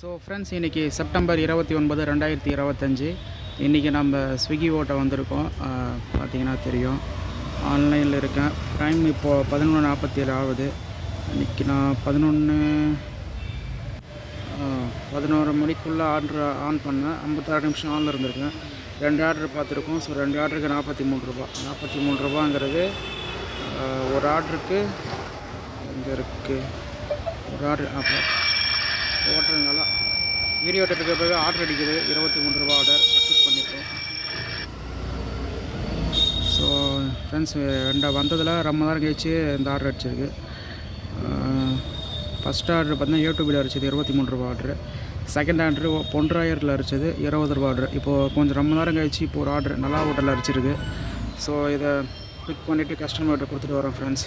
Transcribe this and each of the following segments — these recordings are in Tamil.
ஸோ ஃப்ரெண்ட்ஸ் இன்றைக்கி செப்டம்பர் இருபத்தி ஒன்பது ரெண்டாயிரத்தி இருபத்தஞ்சி. இன்றைக்கி நம்ம ஸ்விக்கி ஓட்டை வந்திருக்கோம். பார்த்திங்கன்னா தெரியும். ஆன்லைனில் இருக்கேன். டைம் இப்போது பதினொன்று நாற்பத்தி ஏழு ஆகுது இன்றைக்கி நான் பதினொன்று பதினோரு மணிக்குள்ளே ஆர்டர் ஆன் பண்ணேன். ஐம்பத்தாறு நிமிஷம் ஆனில் இருந்திருக்கேன். ரெண்டு ஆர்டர் பார்த்துருக்கோம். ஸோ ரெண்டு ஆர்டருக்கு நாற்பத்தி மூணு ரூபா. நாற்பத்தி மூணு ரூபாங்கிறது ஒரு ஆர்டருக்கு இங்கே இருக்குது ஒரு ஆர்டர் அப்போ ஹோட்டல் வீடியோ எடுத்துக்க பிறகு ஆர்டர் அடிக்குது. இருபத்தி மூணு ரூபா ஆர்டர் அக்செப்ட் பண்ணியிருக்கோம் ஸோ ஃப்ரெண்ட்ஸ் ரெண்டா வந்ததில் ரொம்ப நேரம் கழிச்சு இந்த ஆர்டர் அடிச்சிருக்கு. ஃபஸ்ட் ஆர்டர் பார்த்தீங்கன்னா யூடியூபில் அடிச்சது இருபத்தி மூணு ரூபா ஆர்டர் செகண்ட் ஆர்டர் பொன்றாயிரத்தில் அடிச்சது இருபது ரூபா ஆர்டர் இப்போது கொஞ்சம் ரொம்ப நேரம் கழிச்சு இப்போ ஒரு ஆர்டர் நல்லா ஹோட்டலில் அடிச்சிருக்கு. ஸோ இதை பிக் பண்ணிவிட்டு கஸ்டமர்கிட்ட கொடுத்துட்டு வரோம் ஃப்ரெண்ட்ஸ்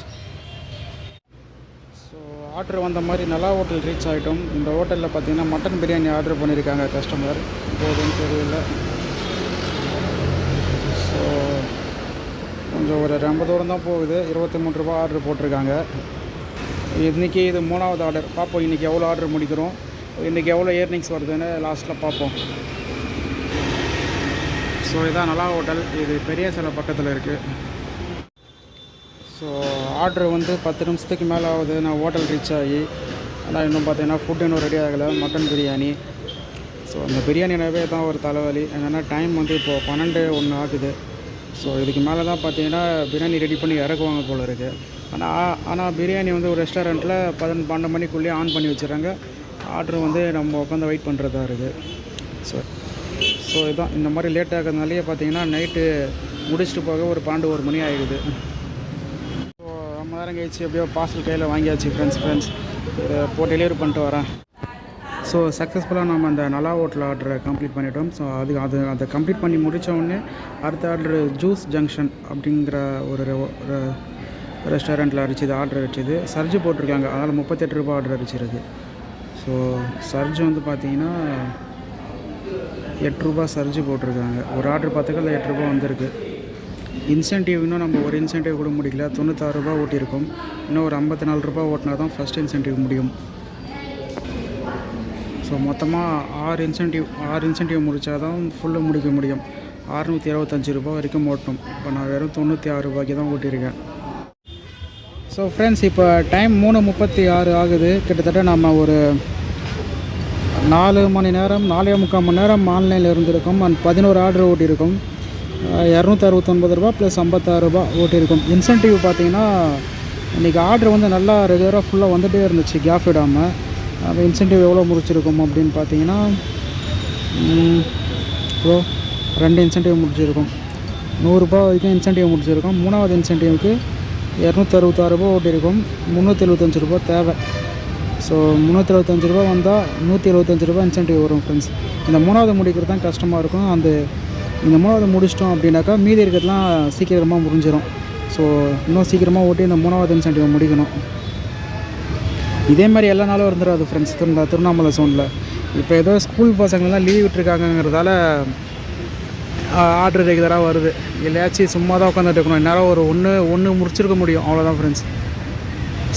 ஸோ ஆர்டர் வந்த மாதிரி நல்லா ஹோட்டல் ரீச் ஆகிட்டோம் இந்த ஹோட்டலில் பார்த்தீங்கன்னா மட்டன் பிரியாணி ஆர்டர் பண்ணியிருக்காங்க கஸ்டமர் போதுன்னு தெரியல. ஸோ கொஞ்சம் ஒரு ரொம்ப தூரம் தான் போகுது. இருபத்தி மூணு ரூபா ஆர்டர் போட்டிருக்காங்க. இன்றைக்கி இது மூணாவது ஆர்டர் பார்ப்போம் இன்றைக்கி எவ்வளோ ஆர்டர் முடிக்கிறோம். இன்றைக்கி எவ்வளோ ஏர்னிங்ஸ் வருதுன்னு லாஸ்ட்டில் பார்ப்போம். ஸோ இதான் நல்லா ஹோட்டல் இது பெரிய சிலை பக்கத்தில் இருக்குது ஸோ ஆர்டர் வந்து பத்து நிமிஷத்துக்கு மேலே ஆகுது. நான் ஹோட்டல் ரீச் ஆகி ஆனால் இன்னும் பார்த்தீங்கன்னா ஃபுட் இன்னும் ரெடி ஆகலை. மட்டன் பிரியாணி. ஸோ அந்த பிரியாணினாவே தான் ஒரு தலைவலி. என்னென்னா டைம் வந்து இப்போது பன்னெண்டு ஒன்று ஆகுது. ஸோ இதுக்கு மேலே தான் பார்த்தீங்கன்னா பிரியாணி ரெடி பண்ணி இறக்குவாங்க போல இருக்குது ஆனால் ஆனால் பிரியாணி வந்து ஒரு ரெஸ்டாரண்ட்டில் பதினொன்று பன்னெண்டு மணிக்குள்ளேயே ஆன் பண்ணி வச்சுறாங்க. ஆர்டர் வந்து நம்ம உட்காந்து வெயிட் பண்ணுறதா இருக்குது ஸோ ஸோ இதுதான் இந்த மாதிரி லேட் ஆகிறதுனாலேயே பார்த்தீங்கன்னா நைட்டு முடிச்சுட்டு போக ஒரு பன்னெண்டு ஒரு மணி ஆகிடுது நேரம் கழிச்சு எப்படியோ பார்சல் கையில் வாங்கியாச்சு ஃப்ரெண்ட்ஸ் ஃப்ரெண்ட்ஸ் இதை இப்போ டெலிவரி பண்ணிட்டு வரேன். ஸோ சக்ஸஸ்ஃபுல்லாக நம்ம அந்த நல்லா ஹோட்டல் ஆர்டரை கம்ப்ளீட் பண்ணிட்டோம். ஸோ அது அது அதை கம்ப்ளீட் பண்ணி முடித்தவுடனே அடுத்த ஆர்டர் ஜூஸ் ஜங்ஷன் அப்படிங்கிற ஒரு ரெஸ்டாரண்ட்டில் அடிச்சது ஆர்டர் அடிச்சது. சர்ஜு போட்டிருக்காங்க. அதனால் முப்பத்தெட்டு ரூபா ஆர்டர் அடிச்சிருக்கு. ஸோ சர்ஜ் வந்து பார்த்தீங்கன்னா எட்டு ரூபா சர்ஜ் போட்டிருக்காங்க. ஒரு ஆர்டர் பார்த்துக்க அதில் எட்டு ரூபா வந்திருக்கு. இன்சென்டிவ் இன்னும் நம்ம ஒரு இன்சென்டிவ் கூட முடிக்கல. தொண்ணூத்தாறு ரூபா ஓட்டியிருக்கோம். இன்னும் ஒரு ஐம்பத்தி நாலு ரூபா ஓட்டினா தான் ஃபஸ்ட் இன்சென்டிவ் முடியும். ஸோ மொத்தமாக ஆறு இன்சென்டிவ் ஆறு இன்சென்டிவ் முடித்தா தான் ஃபுல்லாக முடிக்க முடியும். அறுநூற்றி இருபத்தஞ்சி ரூபா வரைக்கும் ஓட்டணும். இப்போ நான் வெறும் தொண்ணூற்றி ஆறு ரூபாய்க்கு தான் ஓட்டியிருக்கேன். ஸோ ஃப்ரெண்ட்ஸ் இப்போ டைம் மூணு முப்பத்தி ஆறு ஆகுது. கிட்டத்தட்ட நம்ம ஒரு நாலு மணி நேரம் நாலே முக்கால் மணி நேரம் ஆன்லைனில் இருந்திருக்கோம். அண்ட் பதினோரு ஆர்டர் ஓட்டியிருக்கோம். இரநூத்தி அறுபத்தொன்பது ரூபா ப்ளஸ் ஐம்பத்தாறு ரூபா ஓட்டியிருக்கோம். இன்சென்டிவ் பார்த்தீங்கன்னா இன்றைக்கி ஆர்டர் வந்து நல்லா ரெகுலராக ஃபுல்லாக வந்துகிட்டே இருந்துச்சு கேப் விடாமல் அப்போ இன்சென்டிவ் எவ்வளோ முடிச்சிருக்கோம் அப்படின்னு பார்த்தீங்கன்னா ப்ரோ ரெண்டு இன்சென்டிவ் முடிச்சிருக்கோம். நூறுரூபா வரைக்கும் இன்சென்டிவ் முடிச்சிருக்கோம். மூணாவது இன்சென்டிவ்க்கு இரநூத்தி அறுபத்தாறு ரூபா ஓட்டியிருக்கோம். முந்நூற்றி எழுபத்தஞ்சு ரூபா தேவை. ஸோ முந்நூற்றி எழுபத்தஞ்சு ரூபா வந்தால் நூற்றி எழுபத்தஞ்சு ரூபா இன்சென்டிவ் வரும் ஃப்ரெண்ட்ஸ் இந்த மூணாவது முடிக்கிறது தான் கஷ்டமாக இருக்கும். அந்த இந்த மூணாவது முடிச்சிட்டோம் அப்படின்னாக்கா மீதி இருக்கிறதுலாம் சீக்கிரமாக முடிஞ்சிடும் ஸோ இன்னும் சீக்கிரமாக ஓட்டி இந்த மூணாவது இன்சென்டிவ் முடிக்கணும். இதே மாதிரி எல்லா நாளும் இருந்துடாது ஃப்ரெண்ட்ஸ் திருநா திருவண்ணாமலை சோனில் இப்போ ஏதோ ஸ்கூல் பசங்கள்லாம் லீவ் விட்டுருக்காங்கங்கிறதால ஆர்டர் ரெகுலராக வருது. இல்லையாச்சும் சும்மா தான் உட்காந்துட்டு இருக்கணும். இந்நேரம் ஒரு ஒன்று ஒன்று முடிச்சிருக்க முடியும். அவ்வளோதான் ஃப்ரெண்ட்ஸ்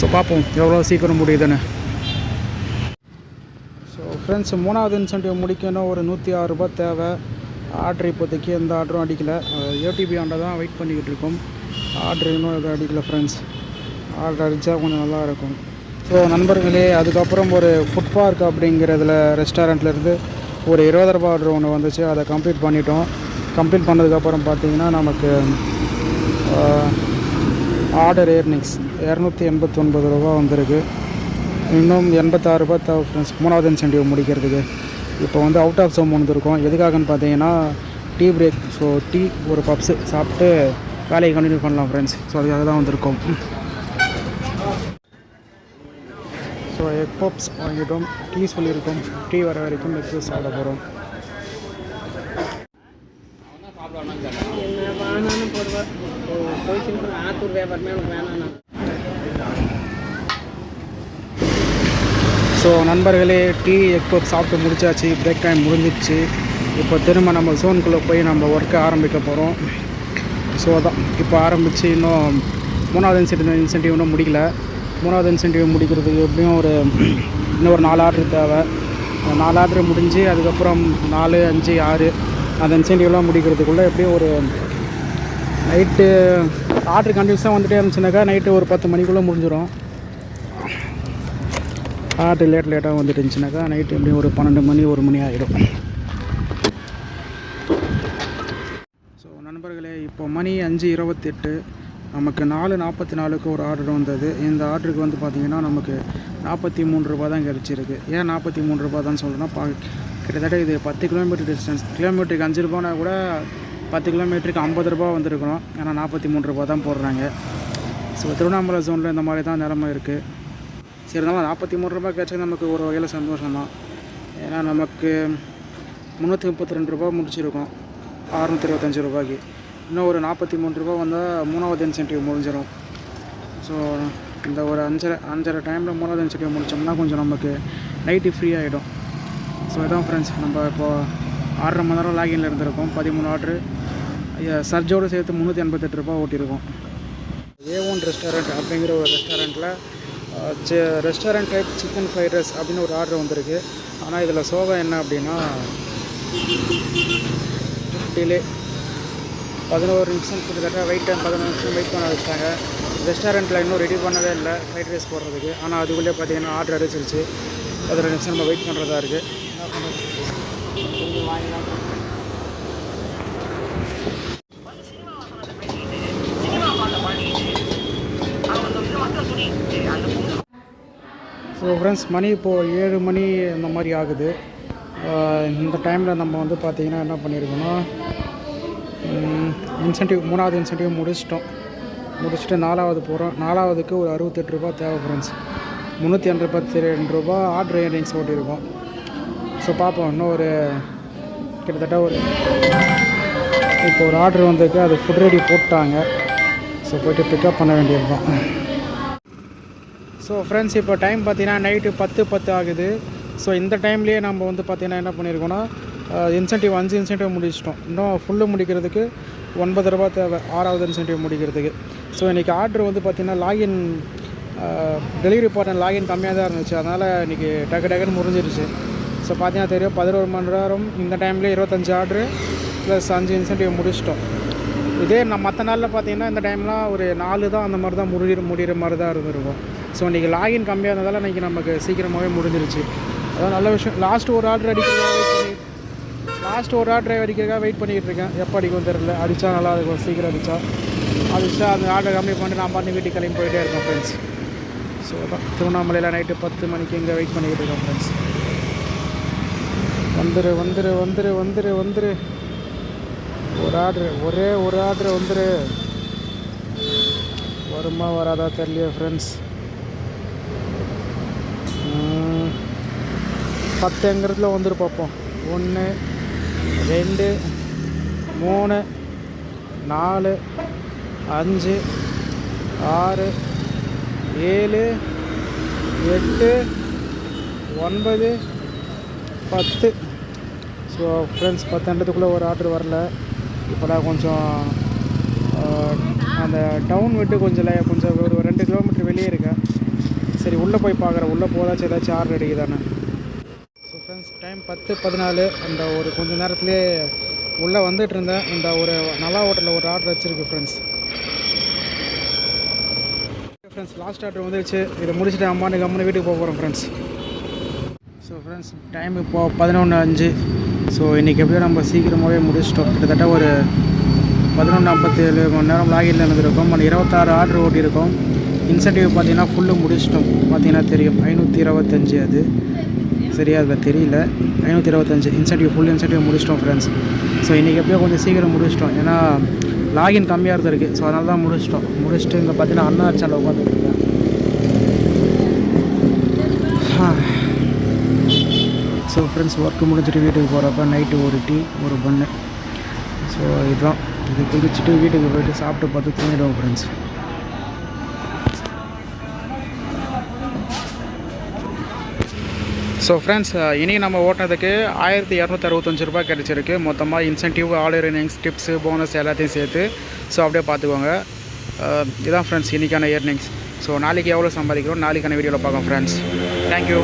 ஸோ பார்ப்போம் எவ்வளோ சீக்கிரம் முடியுதுன்னு. ஸோ ஃப்ரெண்ட்ஸ் மூணாவது இன்சென்டிவ் முடிக்கணும். ஒரு நூற்றி ஆறு ரூபாய் தேவை. ஆர்டர் இப்போதைக்கு எந்த ஆர்டரும் அடிக்கலை. ஏடிபி ஆண்டை தான் வெயிட் பண்ணிக்கிட்டு இருக்கோம். ஆர்டர் இன்னும் எதுவும் அடிக்கல ஃப்ரெண்ட்ஸ் ஆர்டர் அடித்தா கொஞ்சம் நல்லா இருக்கும். ஸோ நண்பர்களே அதுக்கப்புறம் ஒரு ஃபுட் பார்க் அப்படிங்கிறதுல ரெஸ்டாரண்ட்லேருந்து ஒரு இருபது ரூபா ஆர்டர் ஒன்று வந்துச்சு. அதை கம்ப்ளீட் பண்ணிட்டோம். கம்ப்ளீட் பண்ணதுக்கப்புறம் பார்த்திங்கன்னா நமக்கு ஆர்டர் ஏர்னிங்ஸ் இரநூத்தி எண்பத்தொன்பது ரூபா வந்திருக்கு. இன்னும் எண்பத்தாறு ரூபாய் தேவை ஃப்ரெண்ட்ஸ் மூணாவது இன்சென்டிவ் முடிக்கிறதுக்கு. இப்போ வந்து அவுட் ஆஃப் சோம் வந்துருக்கோம் எதுக்காகன்னு பார்த்தீங்கன்னா டீ பிரேக் ஸோ டீ ஒரு பப்ஸு சாப்பிட்டு வேலையை கண்டினியூ பண்ணலாம் ஃப்ரெண்ட்ஸ் ஸோ அதுக்காக தான் வந்திருக்கோம். ஸோ எக் பப்ஸ் வாங்கிட்டோம். டீ சொல்லியிருக்கோம். டீ வர வரைக்கும் எக் சாப்பிட போகிறோம் என்ன வேணான்னு போடுவேன் போய் ஆத்தூர் வியாபாரமே எனக்கு வேணாண்ணா ஸோ நண்பர்களே டீ எக் சாப்பிட்டு முடிச்சாச்சு? பிரேக் டைம் முடிஞ்சிச்சு இப்போ திரும்ப நம்ம ஜோனுக்குள்ளே போய் நம்ம ஒர்க்கை ஆரம்பிக்க போகிறோம் ஸோ அதான். இப்போ ஆரம்பித்து இன்னும் மூணாவது இன்சென்டிவ் இன்சென்டிவ் இன்னும் முடிக்கல. மூணாவது இன்சென்டிவ் முடிக்கிறதுக்கு எப்படியும் ஒரு இன்னும் ஒரு நாலு ஆர்டர் தேவை. நாலு ஆர்டர் முடிஞ்சு அதுக்கப்புறம் நாலு அஞ்சு ஆறு அந்த இன்சென்டிவ்லாம் முடிக்கிறதுக்குள்ளே எப்படியும் ஒரு நைட்டு ஆர்டர் கண்டினியூஸாக வந்துகிட்டே இருந்துச்சுனாக்கா நைட்டு ஒரு பத்து மணிக்குள்ளே முடிஞ்சிடும் ஆர்டர் லேட் லேட்டாக வந்துட்டு இருந்துச்சுனாக்கா நைட்டு எப்படியும் ஒரு பன்னெண்டு மணி ஒரு மணி ஆகிடும் ஸோ நண்பர்களே இப்போ மணி அஞ்சு இருபத்தெட்டு. நமக்கு நாலு நாற்பத்தி நாலுக்கு ஒரு ஆர்டர் வந்தது. இந்த ஆர்டருக்கு வந்து பார்த்திங்கன்னா நமக்கு நாற்பத்தி மூணு ரூபா தான் கிடச்சிருக்கு. ஏன் நாற்பத்தி மூணு ரூபா தான் சொல்கிறேன்னா பா கிட்டத்தட்ட இது பத்து கிலோமீட்டர் டிஸ்டன்ஸ் கிலோமீட்டருக்கு அஞ்சு ரூபானா கூட பத்து கிலோமீட்டருக்கு ஐம்பது ரூபா வந்திருக்கணும். ஏன்னா நாற்பத்தி மூணு ரூபா தான் போடுறாங்க. ஸோ திருவண்ணாமலை ஜோனில் இந்த மாதிரி தான் நிலமை இருக்குது சரி நம்ம நாற்பத்தி மூணு ரூபாய் கிடச்சது நமக்கு ஒரு வகையில் சந்தோஷம் தான் ஏன்னா நமக்கு முந்நூற்றி முப்பத்தி ரெண்டு ரூபா முடிச்சிருக்கோம். அறநூற்றி இருபத்தஞ்சி ரூபாய்க்கு. இன்னும் ஒரு நாற்பத்தி மூணு ரூபா வந்தால் மூணாவது இன்சென்டிவ் முடிஞ்சிடும் ஸோ இந்த ஒரு அஞ்சரை அஞ்சரை டைமில் மூணாவது இன்சென்டிவ் முடித்தோம்னா கொஞ்சம் நமக்கு நைட்டு ஃப்ரீ ஆகிடும் ஸோ இதான் ஃப்ரெண்ட்ஸ் நம்ம இப்போது ஆறரை மணி நேரம் லாகின்ல இருந்திருக்கோம். பதிமூணு ஆர்டரு சர்ஜோடு சேர்த்து முந்நூற்றி எண்பத்தெட்டு ரூபா ஓட்டியிருக்கோம். ஏ ஒன் ரெஸ்டாரண்ட் அப்படிங்கிற ஒரு ரெஸ்டாரண்ட்டில் restaurant type chicken fried rice அப்படின்னு ஒரு ஆர்டர் வந்திருக்கு. ஆனால் இதில் சோகம் என்ன அப்படின்னா டிலே பதினோரு நிமிஷம் கிட்டத்தட்ட வெயிட் டைம் பதினோரு நிமிஷம் வெயிட் பண்ண வச்சாங்க. ரெஸ்டாரண்ட்டில் இன்னும் ரெடி பண்ணவே இல்லை ஃப்ரைட் ரைஸ் போடுறதுக்கு. ஆனால் அதுக்குள்ளே பார்த்தீங்கன்னா ஆர்டர் அடிச்சிருச்சு. பதினோரு நிமிஷம் நம்ம வெயிட் பண்ணுறதா இருக்குது என்ன பண்ணுறது ஸோ ஃப்ரெண்ட்ஸ் மணி இப்போது ஏழு மணி அந்த மாதிரி ஆகுது. இந்த டைமில் நம்ம வந்து பார்த்திங்கன்னா என்ன பண்ணியிருக்கோன்னா இன்சென்டிவ் மூணாவது இன்சென்டிவ் முடிச்சிட்டோம். முடிச்சுட்டு நாலாவது போகிறோம் நாலாவதுக்கு ஒரு அறுபத்தெட்டு ரூபா தேவை ஃப்ரெண்ட்ஸ் முந்நூற்றி எண்பத்தி ரெண்டு ரூபா ஆர்டர் ஏர்னிங்ஸ் ஓட்டியிருக்கோம் ஸோ பார்ப்போம் இன்னும் ஒரு கிட்டத்தட்ட ஒரு இப்போ ஒரு ஆர்டர் வந்திருக்கு. அது ஃபுட் ரெடி போட்டாங்க. ஸோ போயிட்டு பிக்கப் பண்ண வேண்டியது தான் ஸோ ஃப்ரெண்ட்ஸ் இப்போ டைம் பார்த்தீங்கன்னா நைட்டு பத்து பத்து ஆகுது. ஸோ இந்த டைம்லேயே நம்ம வந்து பார்த்திங்கன்னா என்ன பண்ணியிருக்கோன்னா இன்சென்டிவ் அஞ்சு இன்சென்டிவ் முடிச்சிட்டோம். இன்னும் ஃபுல்லு முடிக்கிறதுக்கு ஒன்பது ரூபா தேவை. ஆறாவது இன்சென்டிவ் முடிக்கிறதுக்கு. ஸோ இன்றைக்கி ஆர்டர் வந்து பார்த்திங்கன்னா லாகின் டெலிவரி பார்ட்னர் லாகின் கம்மியாக தான் இருந்துச்சு. அதனால் இன்றைக்கி டக்கு டக்குன்னு முடிஞ்சிருச்சு. ஸோ பார்த்தீங்கன்னா தெரியும் பதினோரு மணி நேரம் இந்த டைம்லேயே இருபத்தஞ்சி ஆர்டரு ப்ளஸ் அஞ்சு இன்சென்டிவ் முடிச்சிட்டோம். இதே நான் மற்ற நாளில் பார்த்தீங்கன்னா இந்த டைம்லாம் ஒரு நாலு தான் அந்த மாதிரி தான் முடிகிற முடிகிற மாதிரி தான் இருந்திருக்கும். ஸோ இன்றைக்கி லாகின் கம்மியாக இருந்ததால் இன்றைக்கி நமக்கு சீக்கிரமாகவே முடிஞ்சிருச்சு. அதான் நல்ல விஷயம். லாஸ்ட் ஒரு ஆர்டர் அடிக்கிறதா வெயிட் பண்ணி லாஸ்ட் ஒரு ஆர்டர் அடிக்கிறதுக்காக வெயிட் பண்ணிக்கிட்டு இருக்கேன். எப்போ அடிக்கும் தெரில அடித்தா நல்லா இருக்கும். சீக்கிரம் அடித்தா அடித்தா அந்த ஆர்டர் கம்மி பண்ணிட்டு நான் பண்ணி வீட்டுக்கு கிளம்பி போயிட்டே இருக்கேன் ஃப்ரெண்ட்ஸ் ஸோ அதான் திருவண்ணாமலையில் நைட்டு பத்து மணிக்கு இங்கே வெயிட் பண்ணிக்கிட்டு இருக்கேன் ஃப்ரெண்ட்ஸ் வந்துரு வந்துரு வந்துரு வந்துரு வந்துரு. ஒரு ஆர்டர் ஒரே ஒரு ஆர்டர் வந்துரு. வருமா வராதா தெரியலையே ஃப்ரெண்ட்ஸ் பத்துங்கிறதுல வந்துட்டு பார்ப்போம் ஒன்று ரெண்டு மூணு நாலு அஞ்சு ஆறு ஏழு எட்டு ஒன்பது பத்து. ஸோ ஃப்ரெண்ட்ஸ் பத்தெண்டத்துக்குள்ளே ஒரு ஆர்டர் வரல. இப்போ கொஞ்சம் அந்த டவுன் விட்டு கொஞ்சம் கொஞ்சம் ஒரு ரெண்டு கிலோமீட்டர் வெளியே இருக்கேன். சரி உள்ளே போய் பார்க்குறேன் உள்ளே போதாச்சும் ஏதாச்சும் ஆர்டர் அடிக்குதானே பத்து பதினாலு அந்த ஒரு கொஞ்ச நேரத்துலேயே உள்ளே வந்துட்டு இருந்தேன் இந்த ஒரு நல்லா ஹோட்டலில் ஒரு ஆர்டர் வச்சுருக்கு ஃப்ரெண்ட்ஸ் ஃப்ரெண்ட்ஸ் லாஸ்ட் ஆர்டர் வந்துருச்சு. இதை முடிச்சுட்டு அம்மானு கம்முன்னு வீட்டுக்கு போக போகிறோம் ஃப்ரெண்ட்ஸ் ஸோ ஃப்ரெண்ட்ஸ் டைம் இப்போது பதினொன்று அஞ்சு. ஸோ இன்றைக்கி எப்படியோ நம்ம சீக்கிரமாகவே முடிச்சிட்டோம். கிட்டத்தட்ட ஒரு பதினொன்று ஐம்பத்தேழு மணி நேரம் லாகில் இருந்திருக்கோம். அந்த இருபத்தாறு ஆர்டர் ஓட்டியிருக்கோம். இன்சென்டிவ் பார்த்தீங்கன்னா ஃபுல்லு முடிச்சிட்டோம். பார்த்தீங்கன்னா தெரியும். ஐநூற்றி இருபத்தஞ்சி அது. சரியா அதில் தெரியல. ஐநூற்றி இருபத்தஞ்சி இன்சென்டிவ் ஃபுல் இன்சென்டிவ் முடிச்சிட்டோம் ஃப்ரெண்ட்ஸ் ஸோ இன்றைக்கி எப்படியோ கொஞ்சம் சீக்கிரம் முடிச்சிட்டோம். ஏன்னா லாகின் கம்மியாக இருந்திருக்கு. ஸோ அதனால தான் முடிச்சிட்டோம். முடிச்சுட்டு இங்கே பார்த்தீங்கன்னா அண்ணா சேனல் உட்காந்துருக்கேன் ஸோ ஃப்ரெண்ட்ஸ் ஒர்க்கு முடிச்சுட்டு வீட்டுக்கு போகிறப்ப நைட்டு ஒரு டீ ஒரு பண்ணு ஸோ இதுதான். இது குடிச்சிட்டு வீட்டுக்கு போயிட்டு சாப்பிட்டு பார்த்து தூங்கிடுவோம் ஃப்ரெண்ட்ஸ் ஸோ ஃப்ரெண்ட்ஸ் uh, இனி நம்ம ஓட்டினதுக்கு ஆயிரத்தி இரநூத்தி அறுபத்தஞ்சு ரூபாய் கிடச்சிருக்கு. மொத்தமாக incentive all earnings tips bonus எல்லாத்தையும் சேர்த்து ஸோ அப்படியே பார்த்துக்கோங்க. Uh, இதான் ஃப்ரெண்ட்ஸ் இன்றைக்கான ஏர்னிங்ஸ் ஸோ நாளைக்கு எவ்வளோ சம்பாதிக்கிறோம்? நாளைக்கான வீடியோவில் பார்க்கலாம் ஃப்ரெண்ட்ஸ் தேங்க்யூ